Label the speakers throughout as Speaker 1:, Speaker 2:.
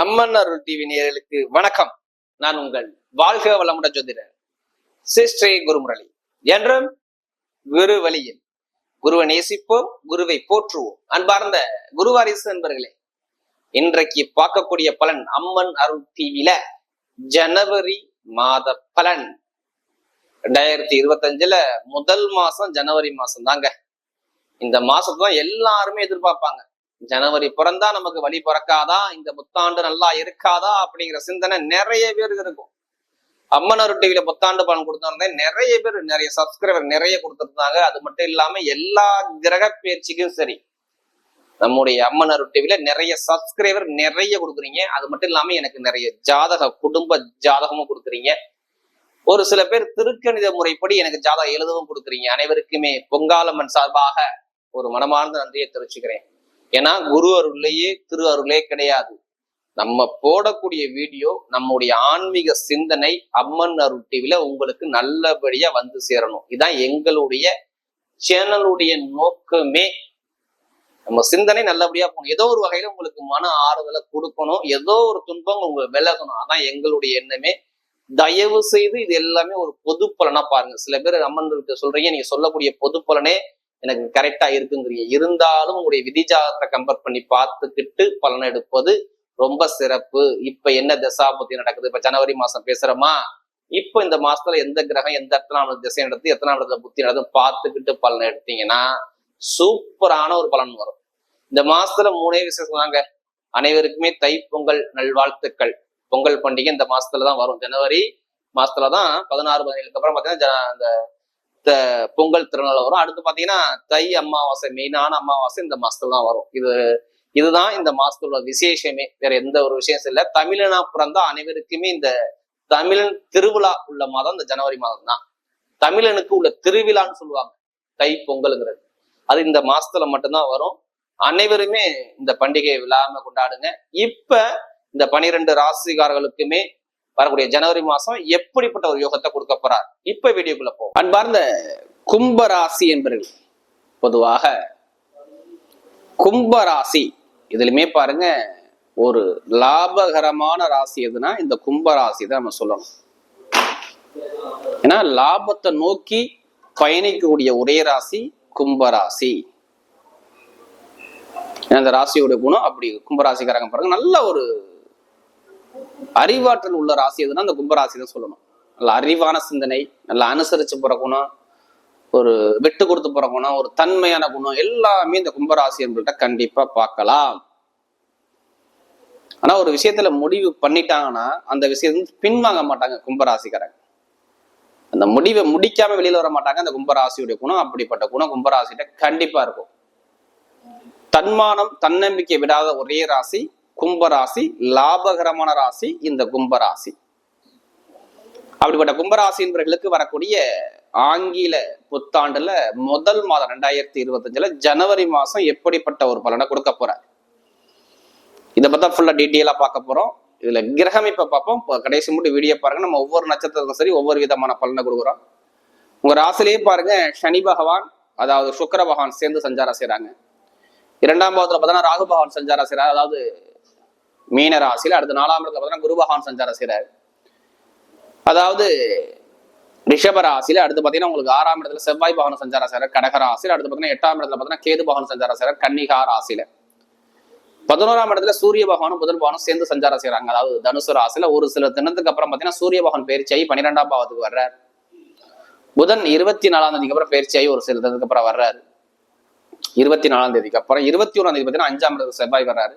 Speaker 1: அம்மன் அருள் TV நேயர்களுக்கு வணக்கம். நான் உங்கள் வாழ்க வளமுடன் ஜோதிடர் சிஸ்ரீ குருமுரளி. என்றும் குரு வழியில் குருவை நேசிப்போம் குருவை போற்றுவோம். அன்பார்ந்த குருவாரிசு நண்பர்களே இன்றைக்கு பார்க்கக்கூடிய பலன் அம்மன் அருள் டிவில ஜனவரி மாத பலன். ரெண்டாயிரத்தி இருபத்தஞ்சுல முதல் மாசம் ஜனவரி மாசம் தாங்க இந்த மாசம் தான் எல்லாருமே எதிர்பார்ப்பாங்க. ஜனவரி பிறந்தா நமக்கு வழி பிறக்காதா? இந்த புத்தாண்டு நல்லா இருக்காதா? அப்படிங்கிற சிந்தனை நிறைய பேருக்கு இருக்கும். அம்மனர் டிவியில புத்தாண்டு பலன் கொடுத்திருந்தேன் நிறைய பேர் நிறைய சப்ஸ்கிரைபர் நிறைய கொடுத்துருந்தாங்க. அது மட்டும் இல்லாம எல்லா கிரக பயிற்சிக்கும் சரி. நம்முடைய அம்மனார் டிவியில நிறைய சப்ஸ்கிரைபர் நிறைய கொடுக்குறீங்க. அது மட்டும் இல்லாம எனக்கு நிறைய ஜாதக குடும்ப ஜாதகமும் கொடுக்குறீங்க. ஒரு சில பேர் திருக்கணித முறைப்படி எனக்கு ஜாதகம் எழுதவும் கொடுக்குறீங்க. அனைவருக்குமே பொங்காலம்மன் சார்பாக ஒரு மனமார்ந்த நன்றியை தெரிவிச்சுக்கிறேன். ஏன்னா குரு அருள்லையே திரு அருளே கிடையாது. நம்ம போடக்கூடிய வீடியோ நம்முடைய ஆன்மீக சிந்தனை அம்மன் அருள் டிவில உங்களுக்கு நல்லபடியா வந்து சேரணும். இதான் எங்களுடைய சேனலுடைய நோக்கமே. நம்ம சிந்தனை நல்லபடியா போகணும். ஏதோ ஒரு வகையில உங்களுக்கு மன ஆறுதலை கொடுக்கணும். ஏதோ ஒரு துன்பம் உங்களுக்கு விலகணும். அதான் எங்களுடைய எண்ணமே. தயவு செய்து இது எல்லாமே ஒரு பொது பலனா பாருங்க. சில பேர் அம்மன் சொல்றீங்க நீங்க சொல்லக்கூடிய பொது பலனே எனக்கு கரெக்டா இருக்குங்கிறீங்க இருந்தாலும் உங்களுடைய விதிஜாதத்தை கம்பேர் பண்ணி பார்த்துக்கிட்டு பலன் எடுப்பது ரொம்ப சிறப்பு. இப்ப என்ன தசாபுத்தி நடக்குது? இப்ப ஜனவரி மாசம் பேசுறோமா? இப்ப இந்த மாசத்துல எந்த கிரகம் எந்த எத்தனாம் திசை நடத்து எத்தனாம் இடத்துல புத்தி நடந்து பார்த்துக்கிட்டு பலன் எடுத்தீங்கன்னா சூப்பரான ஒரு பலன் வரும். இந்த மாசத்துல மூணே விசேஷம் தாங்க. அனைவருக்குமே தை பொங்கல் நல்வாழ்த்துக்கள். பொங்கல் பண்டிகை இந்த மாசத்துல தான் வரும். ஜனவரி மாசத்துல தான் பதினாறு பதினேழுக்கு அப்புறம் பார்த்தீங்கன்னா அந்த பொங்கல் திருநாள் வரும். அடுத்து பாத்தீங்கன்னா தை அமாவாசை மெயினான அமாவாசை இந்த மாசத்துல தான் வரும். இது இதுதான் இந்த மாசத்துல விசேஷமே. வேற எந்த ஒரு விசேஷம் இல்லை. தமிழனா பிறந்தா அனைவருக்குமே இந்த தமிழன் திருவிழா உள்ள மாதம் இந்த ஜனவரி மாதம் தான் தமிழனுக்கு உள்ள திருவிழான்னு சொல்லுவாங்க. தை பொங்கலுங்கிறது. அது இந்த மாசத்துல மட்டும்தான் வரும். அனைவருமே இந்த பண்டிகையை விழாம கொண்டாடுங்க. இப்ப இந்த பனிரெண்டு ராசிகாரர்களுக்குமே வரக்கூடிய ஜனவரி மாசம் எப்படிப்பட்ட ஒரு யோகத்தை கொடுக்க போறார்? இப்ப வீடியோக்குள்ள போ அன்பார்ந்த கும்பராசி என்பர்கள் என்பவர்கள் பொதுவாக கும்பராசி இதுலயுமே பாருங்க ஒரு லாபகரமான ராசி எதுனா இந்த கும்பராசி தான் நம்ம சொல்லணும். ஏன்னா லாபத்தை நோக்கி பயணிக்கக்கூடிய ஒரே ராசி கும்பராசி. அந்த ராசியோட குணம் அப்படி கும்பராசிக்காரங்க பாருங்க நல்ல ஒரு அறிவாற்றல் உள்ள ராசி எதுனா அந்த கும்பராசி தான் சொல்லணும். நல்ல அறிவான சிந்தனை நல்ல அனுசரிச்சு போற குணம் ஒரு விட்டு கொடுத்து போற குணம் ஒரு தன்மையான குணம் எல்லாமே இந்த கும்பராசி என்பட்ட கண்டிப்பா பார்க்கலாம். ஆனா ஒரு விஷயத்துல முடிவு பண்ணிட்டாங்கன்னா அந்த விஷயத்த பின்வாங்க மாட்டாங்க கும்பராசிக்காரங்க அந்த முடிவை முடிக்காம வெளியில வர மாட்டாங்க அந்த கும்பராசியுடைய குணம். அப்படிப்பட்ட குணம் கும்பராசிட்ட கண்டிப்பா இருக்கும். தன்மானம் தன்னம்பிக்கை விடாத ஒரே ராசி கும்பராசி லாபகரமான ராசி இந்த கும்பராசி அப்படிப்பட்ட கும்பராசி என்பவர்களுக்கு வரக்கூடிய ஆங்கில புத்தாண்டுல முதல் மாதம் ரெண்டாயிரத்தி இருபத்தஞ்சுல ஜனவரி மாசம் எப்படிப்பட்ட ஒரு பலனை கொடுக்க போற இதை பத்தா ஃபுல்லா டீட்டெயிலா பார்க்க போறோம். இதுல கிரகம் இப்ப பார்ப்போம் கடைசி மட்டும் வீடியோ பாருங்க. நம்ம ஒவ்வொரு நட்சத்திரத்துக்கும் சரி ஒவ்வொரு விதமான பலனை கொடுக்குறோம். உங்க ராசிலேயே பாருங்க சனி பகவான் அதாவது சுக்கர பகவான் சேர்ந்து சஞ்சாரம் செய்யறாங்க இரண்டாம் பாவத்துல பார்த்தோன்னா ராகு பகவான் சஞ்சாரம் செய்யறாரு அதாவது மீன ராசியில அடுத்த நாலாம் இடத்துல பார்த்தீங்கன்னா குருபகவான் சஞ்சாரம் செய்கிறார் அதாவது ரிஷப ராசியில அடுத்து பாத்தீங்கன்னா உங்களுக்கு ஆறாம் இடத்துல செவ்வாய் பகவான் சஞ்சாரம் செய்யறாரு கடக ராசியில அடுத்து பாத்தீங்கன்னா எட்டாம் இடத்துல பாத்தீங்கன்னா கேது பகவான் சஞ்சாரம் செய்யறாரு கன்னிகா ராசியில. பதினோராம் இடத்துல சூரிய பகவானும் புதன் பகவானும் சேர்ந்து சஞ்சாரம் செய்யறாங்க அதாவது தனுசு ராசியில ஒரு சில தினத்துக்கு அப்புறம் பாத்தீங்கன்னா சூரிய பகவான் பயிற்சியாகி பன்னிரெண்டாம் பாவத்துக்கு வர்றார். புதன் இருபத்தி நாலாம் தேதிக்கு அப்புறம் பயிற்சியாகி ஒரு சில தினத்துக்கு அப்புறம் வர்றாரு. இருபத்தி நாலாம் தேதிக்கு அப்புறம் இருபத்தி ஒன்றாம் தேதி பார்த்தீங்கன்னா அஞ்சாம் இடத்துக்கு செவ்வாய் வர்றாரு.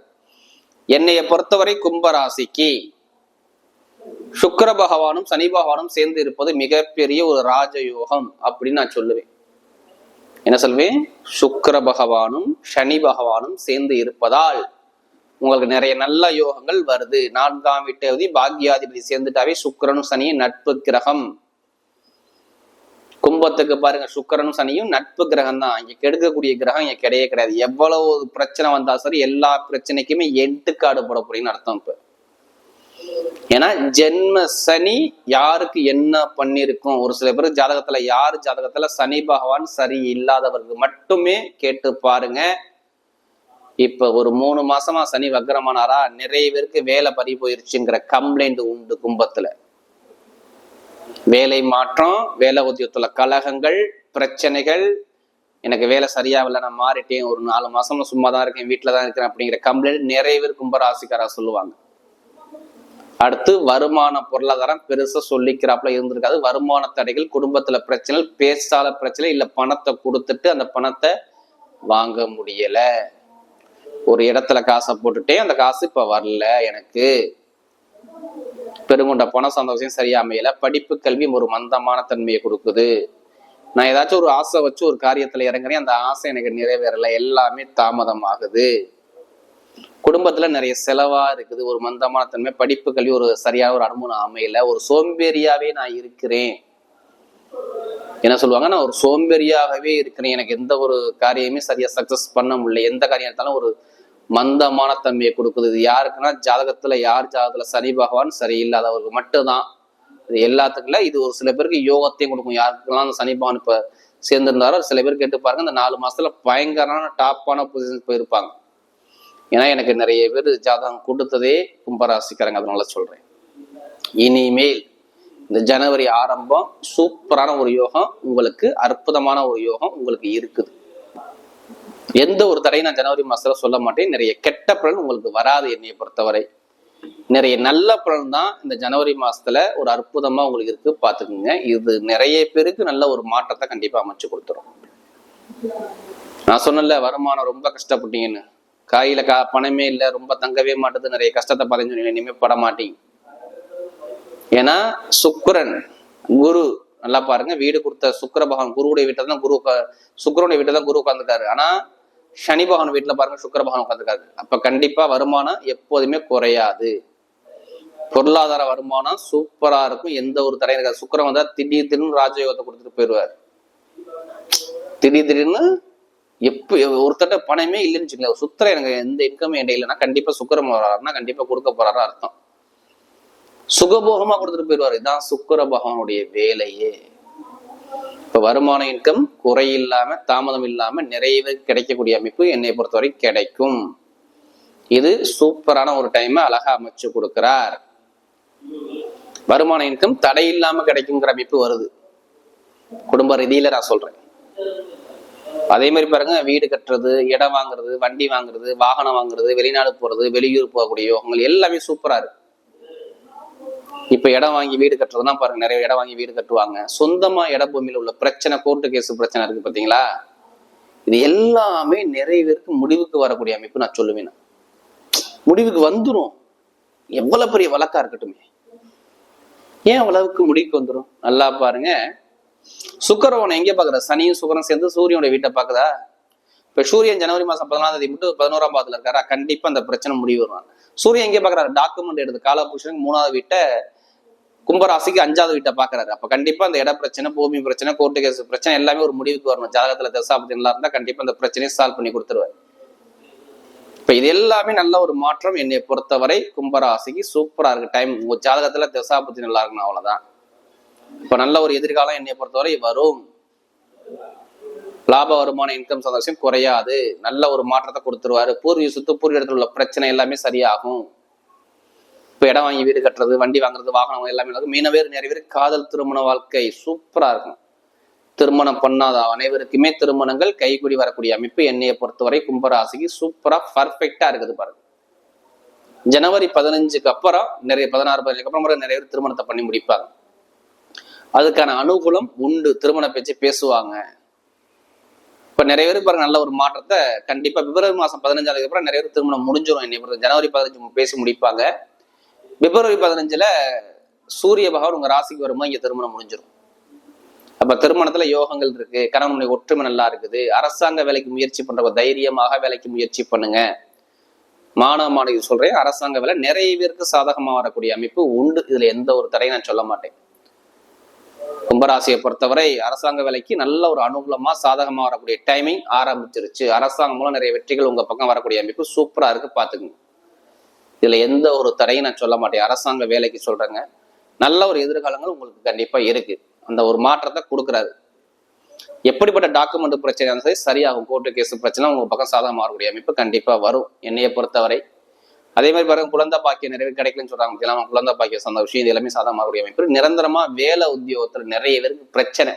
Speaker 1: என்னைய பொறுத்தவரை கும்பராசிக்கு சுக்கர பகவானும் சனி பகவானும் சேர்ந்து இருப்பது மிகப்பெரிய ஒரு ராஜயோகம் அப்படின்னு நான் சொல்லுவேன். என்ன சொல்வேன்? சுக்கர பகவானும் சனி பகவானும் சேர்ந்து இருப்பதால் உங்களுக்கு நிறைய நல்ல யோகங்கள் வருது. நான்காம் வீட்டாதி பாக்யாதிபதி சேர்ந்துட்டாவே சுக்கரனும் சனியும் நட்பு கிரகம் கும்பத்துக்கு பாருங்க சுக்கரனும் சனியும் நட்பு கிரகம் தான் இங்க கெடுக்கக்கூடிய கிரகம் இங்க கிடையவே கிடையாது. எவ்வளவு பிரச்சனை வந்தாலும் சரி எல்லா பிரச்சனைக்குமே எட்டுக்காடு போட போறீங்கன்னு அர்த்தம் இப்ப. ஏன்னா ஜென்ம சனி யாருக்கு என்ன பண்ணிருக்கும்? ஒரு சில பேர் ஜாதகத்துல யார் ஜாதகத்துல சனி பகவான் சரி இல்லாதவருக்கு மட்டுமே கேட்டு பாருங்க. இப்ப ஒரு மூணு மாசமா சனி வக்கரமானாரா நிறைய பேருக்கு வேலை பறி போயிருச்சுங்கிற கம்ப்ளைண்ட் உண்டு கும்பத்துல. வேலை மாற்றம் வேலை உத்தியோகத்துல கலகங்கள் பிரச்சனைகள். எனக்கு வேலை சரியாகல நான் மாறிட்டேன் ஒரு நாலு மாசமா சும்மா தான் இருக்கேன் வீட்டில் தான் இருக்கிறேன் அப்படிங்கிற கம்ப்ளைண்ட் நிறைய பேர் கும்பராசிக்காரா சொல்லுவாங்க. அடுத்து வருமான பொருளாதாரம் பெருசா சொல்லிக்கிறாப்புல இருந்திருக்காது. வருமான தடைகள் குடும்பத்துல பிரச்சனை பேசால பிரச்சனை இல்ல பணத்தை கொடுத்துட்டு அந்த பணத்தை வாங்க முடியல. ஒரு இடத்துல காசை போட்டுட்டே அந்த காசு இப்ப வரல எனக்கு. பெருங்கொண்ட பண சந்தோஷம் சரியா அமையல. படிப்பு கல்வி ஒரு மந்தமான தன்மையை கொடுக்குது. நான் ஏதாச்சும் ஒரு ஆசை வச்சு ஒரு காரியத்துல இறங்குறேன். அந்த ஆசை எனக்கு நிறைவேறல. எல்லாமே தாமதம் ஆகுது குடும்பத்துல நிறைய செலவா இருக்குது. ஒரு மந்தமான தன்மை. படிப்பு கல்வி ஒரு சரியான ஒரு அனுபவம் அமையல. ஒரு சோம்பேறியாவே நான் இருக்கிறேன். என்ன சொல்லுவாங்க? நான் ஒரு சோம்பேறியாகவே இருக்கிறேன். எனக்கு எந்த ஒரு காரியமே சரியா சக்சஸ் பண்ண முடியல. எந்த காரியம் எடுத்தாலும் ஒரு மந்தமான தன்மையை கொடுக்குது. இது யாருக்குன்னா ஜாதகத்துல யார் ஜாதகத்துல சனி பகவான் சரியில்லாதவருக்கு மட்டும்தான். இது எல்லாத்துக்குள்ள இது ஒரு சில பேருக்கு யோகத்தையும் கொடுக்கும். யாருக்கெல்லாம் அந்த சனி பகவான் இப்ப சேர்ந்திருந்தாரோ சில பேர் கேட்டு பாருங்க இந்த நாலு மாசத்துல பயங்கரமான டாப்பான பொசிஷன் போயிருப்பாங்க. ஏன்னா எனக்கு நிறைய பேர் ஜாதகம் கொடுத்ததே கும்பராசிக்காரங்க. அதனால சொல்றேன். இனிமேல் இந்த ஜனவரி ஆரம்பம் சூப்பரான ஒரு யோகம் உங்களுக்கு அற்புதமான ஒரு யோகம் உங்களுக்கு இருக்குது. எந்த ஒரு தடையும் நான் ஜனவரி மாசத்துல சொல்ல மாட்டேன். நிறைய கெட்ட பலன் உங்களுக்கு வராது என்னைய பொறுத்தவரை. நிறைய நல்ல பலன் தான் இந்த ஜனவரி மாசத்துல ஒரு அற்புதமா உங்களுக்கு இருக்கு. பாத்துக்கோங்க இது நிறைய பேருக்கு நல்ல ஒரு மாற்றத்தை கண்டிப்பா அமைச்சு கொடுத்துரும். நான் சொன்னல வருமானம் ரொம்ப கஷ்டப்பட்டீங்கன்னு. காயில கா பணமே இல்லை ரொம்ப தங்கவே மாட்டேது நிறைய கஷ்டத்தை பதிஞ்சு இனிமே பட மாட்டீங்க. ஏன்னா சுக்கரன் குரு நல்லா பாருங்க வீடு கொடுத்த சுக்கிர பகவான் குருவுடைய வீட்டை தான் குரு உக்கா- வீட்டை தான் குரு உட்காந்துருக்காரு ஆனா சனி பகவான் வீட்டுல பாருங்க சுக்கர பகவான் உட்காந்துருக்காரு அப்ப கண்டிப்பா வருமானம் எப்போதுமே குறையாது. பொருளாதார வருமானம் சூப்பரா இருக்கும். எந்த ஒரு தடையும் இருக்காது. சுக்கரம் வந்தா திடீர் திடீர்னு ராஜயோகத்தை கொடுத்துட்டு போயிடுவார். திடீர் திடீர்னு எப்ப ஒருத்தட்ட பணமே இல்லைன்னு வச்சுக்கல சுத்திர எனக்கு எந்த இன்கம் என்கிட்ட இல்லைன்னா கண்டிப்பா சுக்கரம் வராருன்னா கண்டிப்பா கொடுக்க போறாரு அர்த்தம். சுகபோகமா கொடுத்துட்டு போயிடுவாரு. இதான் சுக்கர பகவானுடைய வேலையே. இப்போ வருமான இன்கம் குறையில்லாமல் தாமதம் இல்லாமல் நிறைய கிடைக்கக்கூடிய அமைப்பு என்னை பொறுத்தவரை கிடைக்கும். இது சூப்பரான ஒரு டைமை அழகா அமைச்சு கொடுக்கிறார். வருமான இன்கம் தடை இல்லாமல் கிடைக்குங்கிற அமைப்பு வருது. குடும்ப ரீதியில நான் சொல்றேன். அதே மாதிரி பாருங்க வீடு கட்டுறது இடம் வாங்குறது வண்டி வாங்குறது வாகனம் வாங்குறது வெளிநாடு போறது வெளியூர் போகக்கூடிய யோகங்கள் எல்லாமே சூப்பரா இருக்கு. இப்ப இடம் வாங்கி வீடு கட்டுறதுனா பாருங்க நிறைய இடம் வாங்கி வீடு கட்டுவாங்க. சொந்தமா இட பூமியில உள்ள பிரச்சனை கோர்ட்டு கேஸ் பிரச்சனை இருக்கு பாத்தீங்களா? இது எல்லாமே நிறைய பேருக்கு முடிவுக்கு வரக்கூடிய அமைப்பு நான் சொல்லுவேன் முடிவுக்கு வந்துரும். எவ்வளவு பெரிய வழக்கா இருக்கட்டுமே. ஏன் அவ்வளவுக்கு முடிவுக்கு வந்துரும்? நல்லா பாருங்க. சுக்கரவனை எங்க பாக்குற? சனியும் சுக்கரன் சேர்ந்து சூரியனோட வீட்டை பாக்குதா? இப்ப சூரியன் ஜனவரி மாசம் பதினாலாம் தேதி மட்டும் பதினோராம் பாதத்துல இருக்காரா? கண்டிப்பா அந்த பிரச்சனை முடிவு வருவாங்க சூரியன் எங்கே பாக்குறாரு? டாக்குமெண்ட் எடுத்து காலபூஷனுக்கு மூணாவது வீட்டை கும்பராசிக்கு அஞ்சாவது வீட்டை பாக்குறாரு அப்ப கண்டிப்பா அந்த இட பிரச்சனை பூமி பிரச்சனை கோர்ட்டு கேஸ் பிரச்சனை எல்லாமே ஒரு முடிவுக்கு வரணும். ஜாதகத்துல தசாபதி நல்லா இருந்தா கண்டிப்பா அந்த பிரச்சனையை சால்வ் பண்ணி கொடுத்துருவாரு. இப்ப இது எல்லாமே நல்ல ஒரு மாற்றம். என்னை பொறுத்தவரை கும்பராசிக்கு சூப்பரா இருக்கு. டைம் உங்க ஜாதகத்துல தசாபதி நல்லா இருக்கணும் அவ்வளவுதான். இப்ப நல்ல ஒரு எதிர்காலம் என்னை பொறுத்தவரை வரும். லாப வருமான இன்கம் சந்தோஷம் குறையாது. நல்ல ஒரு மாற்றத்தை கொடுத்துருவாரு. பூர்வீக சுத்து பூர்வீக இடத்துல உள்ள பிரச்சனை எல்லாமே சரியாகும். இப்போ இடம் வாங்கி வீடு கட்டுறது வண்டி வாங்குறது வாகனம் எல்லாமே நடக்கும் மீன பேர் நிறைய பேர் காதல் திருமண வாழ்க்கை சூப்பராக இருக்கும். திருமணம் பண்ணாத அனைவருக்குமே திருமணங்கள் கைகூடி வரக்கூடிய அமைப்பு என்னையை பொறுத்தவரை கும்பராசிக்கு சூப்பராக பர்ஃபெக்டாக இருக்குது பாருங்க. ஜனவரி பதினஞ்சுக்கு அப்புறம் நிறைய பதினாறு பதினஞ்சுக்கு அப்புறம் நிறைய பேர் திருமணத்தை பண்ணி முடிப்பாங்க. அதுக்கான அனுகூலம் உண்டு திருமண பேச்சு பேசுவாங்க. இப்ப நிறைய பேர் பாருங்க நல்ல ஒரு மாற்றத்தை கண்டிப்பா பிப்ரவரி மாசம் பதினஞ்சாவதுக்கு அப்புறம் நிறைய பேர் திருமணம் முடிஞ்சிடும். என்னை பொறுத்த ஜனவரி பதினஞ்சு பேசி முடிப்பாங்க. பிப்ரவரி பதினஞ்சுல சூரிய பகவான் உங்க ராசிக்கு வரும்போது இங்க திருமணம் முடிஞ்சிடும் அப்ப திருமணத்துல யோகங்கள் இருக்கு. கணவனுடைய ஒற்றுமை நல்லா இருக்குது. அரசாங்க வேலைக்கு முயற்சி பண்றவங்க தைரியமாக வேலைக்கு முயற்சி பண்ணுங்க. மாணவ மாணவி சொல்றேன் அரசாங்க வேலை நிறைய பேருக்கு சாதகமா வரக்கூடிய அமைப்பு உண்டு. இதுல எந்த ஒரு தடையும் நான் சொல்ல மாட்டேன். கும்பராசியை பொறுத்தவரை அரசாங்க வேலைக்கு நல்ல ஒரு அனுகூலமா சாதகமா வரக்கூடிய டைமிங் ஆரம்பிச்சிருச்சு. அரசாங்கம் மூலம் நிறைய வெற்றிகள் உங்க பக்கம் வரக்கூடிய அமைப்பு சூப்பரா இருக்கு பாத்துக்கோங்க இதுல எந்த ஒரு தடையும் நான் சொல்ல மாட்டேன். அரசாங்க வேலைக்கு சொல்றேங்க. நல்ல ஒரு எதிர்காலங்கள் உங்களுக்கு கண்டிப்பா இருக்கு. அந்த ஒரு மாற்றத்தை கொடுக்குறாரு. எப்படிப்பட்ட டாக்குமெண்ட் பிரச்சனை சரி சரியாகும். கோர்ட்டு கேஸ் பிரச்சனை உங்க பக்கம் சாதகமாக மாறக்கூடிய அமைப்பு கண்டிப்பா வரும். என்னையை பொறுத்தவரை. அதே மாதிரி பாருங்க குழந்தை பாக்கிய நிறைய கிடைக்கலன்னு சொல்றாங்க பார்த்தீங்களா, குழந்தை பாக்கியம் சார்ந்த விஷயம் இது எல்லாமே சாதகமாக வரக்கூடிய அமைப்பு. நிரந்தரமா வேலை உத்தியோகத்துல நிறைய பேருக்கு பிரச்சனை.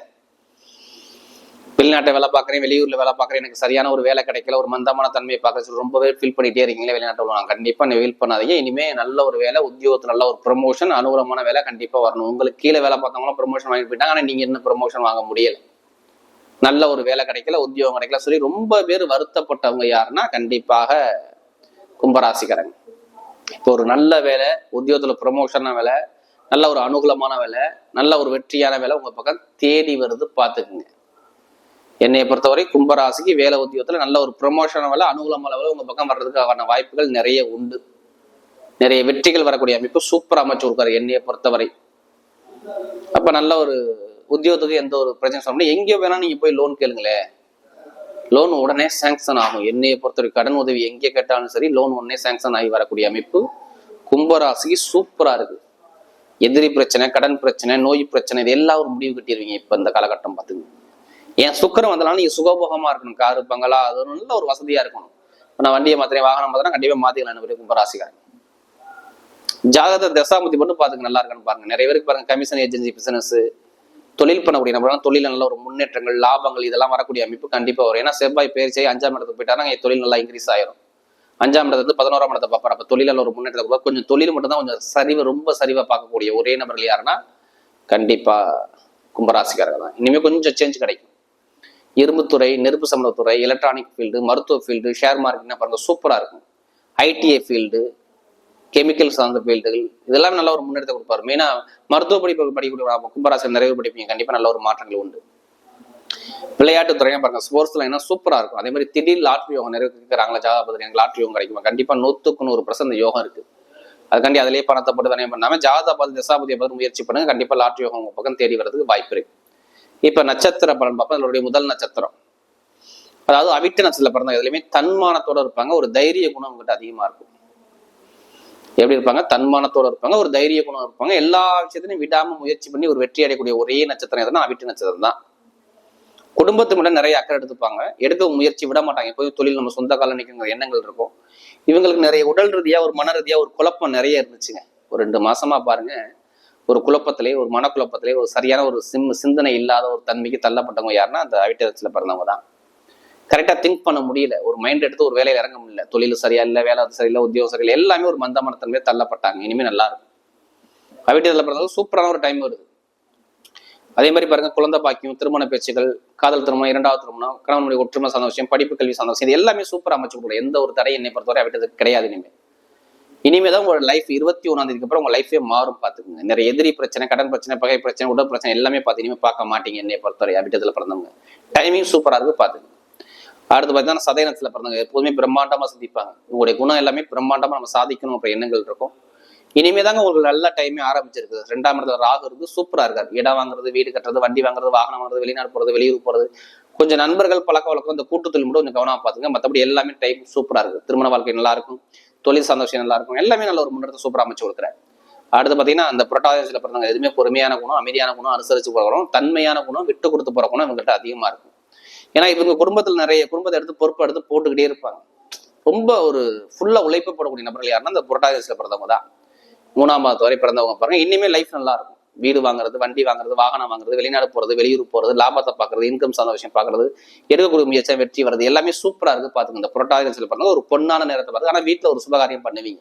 Speaker 1: வெளிநாட்டை வேலை பார்க்குறேன் வெளியூர்ல வேலை பார்க்குறேன் எனக்கு சரியான ஒரு வேலை கிடைக்கல ஒரு மந்தமான தன்மையை பார்க்க சொல்லி ரொம்பவே ஃபீல் பண்ணிட்டே இருக்கீங்களே வெளிநாட்டில் உள்ளவங்க. கண்டிப்பாக நீ ஃபீல் பண்ணாதீங்க. இனிமே நல்ல ஒரு வேலை உத்தியோகத்துல நல்ல ஒரு ப்ரொமோஷன் அனுகூலமான வேலை கண்டிப்பா வரணும். உங்களுக்கு கீழே வேலை பார்த்தவங்களும் ப்ரொமோஷன் வாங்கி போயிட்டாங்க. ஆனா நீங்க இன்னும் ப்ரொமோஷன் வாங்க முடியலை. நல்ல ஒரு வேலை கிடைக்கல உத்தியோகம் கிடைக்கல சொல்லி ரொம்ப பேர் வருத்தப்பட்டவங்க யாருன்னா கண்டிப்பாக கும்பராசிக்காரங்க. இப்போ ஒரு நல்ல வேலை உத்தியோகத்துல ப்ரொமோஷனான வேலை நல்ல ஒரு அனுகூலமான வேலை நல்ல ஒரு வெற்றியான வேலை உங்க பக்கம் தேடி வருது பார்த்துக்குங்க. என்னை பொறுத்தவரை கும்பராசிக்கு வேலை உத்தியோகத்தில் நல்ல ஒரு ப்ரொமோஷன் வேலை அனுகூலம் அளவில் உங்கள் பக்கம் வர்றதுக்கான வாய்ப்புகள் நிறைய உண்டு. நிறைய வெற்றிகள் வரக்கூடிய அமைப்பு சூப்பர் அமைச்சு கொடுக்காரு என்னையை பொறுத்தவரை. அப்போ நல்ல ஒரு உத்தியோகத்துக்கு எந்த ஒரு பிரச்சனை சொல்ல முடியும் எங்கே வேணாலும் நீங்கள் போய் லோன் கேளுங்களேன் லோன் உடனே சேங்ஷன் ஆகும். என்னையை பொறுத்தவரை கடன் உதவி எங்கே கேட்டாலும் சரி லோன் உடனே சேங்ஷன் ஆகி வரக்கூடிய அமைப்பு கும்பராசிக்கு சூப்பராக இருக்குது எதிரி பிரச்சனை கடன் பிரச்சனை நோய் பிரச்சனை இது எல்லாம் ஒரு முடிவு கட்டிடுவீங்க இப்போ இந்த காலகட்டம் பார்த்துங்க. ஏன் சுக்கரம் வந்தாலும் நீங்க சுகபோகமா இருக்கணும். காரு பங்களா அது ஒரு நல்ல ஒரு வசதியா இருக்கணும். நான் வண்டியை மாத்திரேன் வாகனம் மாத்திரம் கண்டிப்பா மாத்திக்கலாம் என்ன கும்பராசிக்காரன் ஜாதகத்தை தசாபதி மட்டும் பாத்துக்க நல்லா இருக்கான்னு பாருங்க. நிறைய பேருக்கு பாருங்க கமிஷன் ஏஜென்சி பிசினஸ் தொழில் பண்ணக்கூடிய நம்மளால தொழில் நல்ல ஒரு முன்னேற்றங்கள் லாபங்கள் இதெல்லாம் வரக்கூடிய அமைப்பு கண்டிப்பா வரும். ஏன்னா செவ்வாய் பயிற்சியை அஞ்சாம் இடத்துக்கு போயிட்டாருன்னா தொழில் நல்லா இன்க்ரீஸ் ஆயிரும். அஞ்சாம் இடத்துல இருந்து பதினோராம் இடத்தை பார்ப்பார். அப்ப தொழிலில் ஒரு முன்னேற்றத்தை கொஞ்சம் தொழில் மட்டும் தான் கொஞ்சம் சரிவு ரொம்ப சரிவா பார்க்கக்கூடிய ஒரே நபர்கள் யாருன்னா கண்டிப்பா கும்பராசிக்காரர்கள் தான். இனிமே கொஞ்சம் சேஞ்ச் கிடைக்கும். இரும்புத்துறை நெருப்பு சம்பளத்துறை எலக்ட்ரானிக் ஃபீல்டு மருத்துவ ஃபீல்டு ஷேர் மார்க்கெட்னா பாருங்க சூப்பராக இருக்கும். ஐடிஐ ஃபீல்டு கெமிக்கல் சார்ந்த ஃபீல்டுகள் இதெல்லாம் நல்ல ஒரு முன்னெடுத்து கொடுப்பாரு. மெயினா மருத்துவ படிப்பு படிக்கக்கூடிய கும்பராசி நிறைவு படிப்பீங்க. கண்டிப்பாக நல்ல ஒரு மாற்றங்கள் உண்டு. விளையாட்டு துறையா பாருங்க ஸ்போர்ட்ஸ்ல என்ன சூப்பரா இருக்கும். அதே மாதிரி திடீர் லாட்ரி யோகம் நிறைய இருக்கிறாங்களா ஜாதகத்தில் எனக்கு லாட்ரி யோகம் கிடைக்குமா? கண்டிப்பா நூத்துக்கு நூறு பர்சன்ட் யோகம் இருக்கு. அதுக்காண்டி அதிலேயே பணத்தை போட்டு தனியாக பண்ணாம ஜாதபாதி தசாபதியை பார்த்து முயற்சி பண்ணுங்க. கண்டிப்பா லாட்ரி யோகம் உங்க பக்கம் தேடி வரதுக்கு வாய்ப்பு இருக்கு. இப்ப நட்சத்திர பலன் பார்ப்போம். அதனுடைய முதல் நட்சத்திரம். அதாவது அவிட்ட நட்சத்திரத்தில் பிறந்த எதுலையுமே தன்மானத்தோட இருப்பாங்க. ஒரு தைரிய குணம் அவங்ககிட்ட அதிகமா இருக்கும். எப்படி இருப்பாங்க? தன்மானத்தோட இருப்பாங்க. ஒரு தைரிய குணம் இருப்பாங்க. எல்லா விஷயத்திலையும் விடாம முயற்சி பண்ணி ஒரு வெற்றி அடையக்கூடிய ஒரே நட்சத்திரம் எதுனா அவிட்ட நட்சத்திரம் தான். குடும்பத்து மேல நிறைய அக்கறை எடுத்துப்பாங்க. எடுக்க முயற்சி விட மாட்டாங்க. எப்போதும் தொழில் நம்ம சொந்த காலம் நிற்கிற எண்ணங்கள் இருக்கும். இவங்களுக்கு நிறைய உடல் ரீதியா ஒரு மன ரீதியா ஒரு குழப்பம் நிறைய இருந்துச்சுங்க. ஒரு ரெண்டு மாசமா பாருங்க. ஒரு குழப்பத்திலே ஒரு மனக்குழப்பத்திலே ஒரு சரியான ஒரு சிம் சிந்தனை இல்லாத ஒரு தன்மைக்கு தள்ளப்பட்டவங்க யாருன்னா அந்த அவிட்டத்தில் பிறந்தவங்க தான். கரெக்டாக திங்க் பண்ண முடியல. ஒரு மைண்ட் எடுத்து ஒரு வேலையில் இறங்க முடியல. தொழில் சரியா இல்லை வேலை சரியில்லை உத்தியோகம் சரியில்லை எல்லாமே ஒரு மந்தமான தன்மையை தள்ளப்பட்டாங்க. இனிமேல் நல்லா இருக்கும். அவிட்டத்தில் பிறந்தவங்க சூப்பரான ஒரு டைம் வருது. அதே மாதிரி பாருங்க குழந்தை பாக்கியம் திருமண பேச்சுகள் காதல் திருமணம் இரண்டாவது திருமணம் கணவனுடைய ஒற்றுமை சந்தோஷம் படிப்பு கல்வி சந்தோஷம் இது எல்லாமே சூப்பராக அமைச்சு கொடுக்கும் எந்த ஒரு தடையை என்னை பொறுத்தவரை அவிட்டதுக்கு கிடையாது இனிமேல் இனிமே தான் உங்களோட லைஃப் இருபத்தி ஒன்றாம் தேதிக்கு அப்புறம் உங்க லைஃபே மாறும் பாத்துக்கோங்க. நிறைய எதிரி பிரச்சனை கடன் பிரச்சனை பகை பிரச்சனை உடல் பிரச்சனை எல்லாமே பார்த்து இனிமே பார்க்க மாட்டீங்க என்னை பொறுத்தவரை. அபிட்டத்துல பிறந்தவங்க. டைமிங் சூப்பரா இருக்கு பாத்துக்கோங்க. அடுத்து பார்த்தீங்கன்னா சதயனத்துல பிறந்தவங்க. எப்போதுமே பிரம்மாண்டமாக சிந்திப்பாங்க. உங்களுடைய குணம் எல்லாமே பிரம்மாண்டமாக நம்ம சாதிக்கணும் அப்புறம் எண்ணங்கள் இருக்கும். இனிமே தாங்க உங்களுக்கு நல்ல டைமே ஆரம்பிச்சிருக்கு ரெண்டாம் இடத்துல ராகு இருக்கு சூப்பராக இருக்காரு. இடம் வாங்குறது வீடு கட்டுறது வண்டி வாங்குறது வாகனம் வாங்குறது வெளிநாடு போகிறது வெளியூர் போகிறது கொஞ்சம் நண்பர்கள் பழக்க வழக்கம் இந்த கூட்டத்தில் மட்டும் கொஞ்சம் கவனமாக பார்த்துங்க மற்றபடி எல்லாமே டைம் சூப்பராக இருக்குது திருமண வாழ்க்கை நல்லா இருக்கும். தொழில் சார்ந்த விஷயம் நல்லா இருக்கும் எல்லாமே நல்ல ஒரு முன்னெடுத்து சூப்பராக அமைச்சு கொடுக்குறேன் அடுத்து பார்த்தீங்கன்னா அந்த புரட்டாதிசில பிறந்தவங்க எதுவுமே பொறுமையான குணம் அமைதியான குணம் அனுசரித்து போகிறோம் தன்மையான குணம் விட்டு கொடுத்து போகிற குணம் இவங்ககிட்ட அதிகமாக இருக்கும். ஏன்னா இவங்க குடும்பத்தில் நிறைய குடும்பத்தை எடுத்து பொறுப்பை எடுத்து போட்டுக்கிட்டே இருப்பாங்க. ரொம்ப ஒரு ஃபுல்லாக உழைப்பு போடக்கூடிய நபர்கள் யாருன்னா அந்த புரட்டாதிசில பிறந்தவங்க தான் மூணாம் மாதத்து வரை பிறந்தவங்க பாருங்க. இனிமேல் லைஃப் நல்லா இருக்கும். வீடு வாங்குறது வண்டி வாங்குறது வாகனம் வாங்குறது வெளிநாடு போறது வெளியூர் போறது லாபத்தை பாக்குறது இன்கம் சார்ந்த விஷயம் பாக்குறது எடுக்கக்கூடிய முயற்சியா வெற்றி வருது எல்லாமே சூப்பரா இருக்கு பாத்துங்க இந்த புரட்டாதிசில பிறந்த ஒரு பொண்ணான நேரத்தை பாருங்க. ஆனா வீட்டுல ஒரு சுபகாரியம் பண்ணுவீங்க.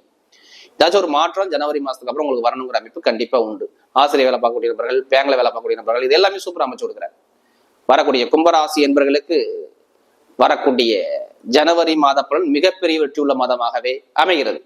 Speaker 1: ஏதாச்சும் ஒரு மாற்றம் ஜனவரி மாசத்துக்கு அப்புறம் உங்களுக்கு வரணுங்கிற அமைப்பு கண்டிப்பா உண்டு. ஆசிரியர் வேலை பார்க்கக்கூடிய நபர்கள் பேங்க்ல வேலை பார்க்கக்கூடிய நபர்கள் இது எல்லாமே சூப்பர் அமைச்சு கொடுக்குறேன் வரக்கூடிய கும்பராசி என்பவர்களுக்கு வரக்கூடிய ஜனவரி மாத பலன் மிகப்பெரிய வெற்றியுள்ள மாதமாகவே அமைகிறது.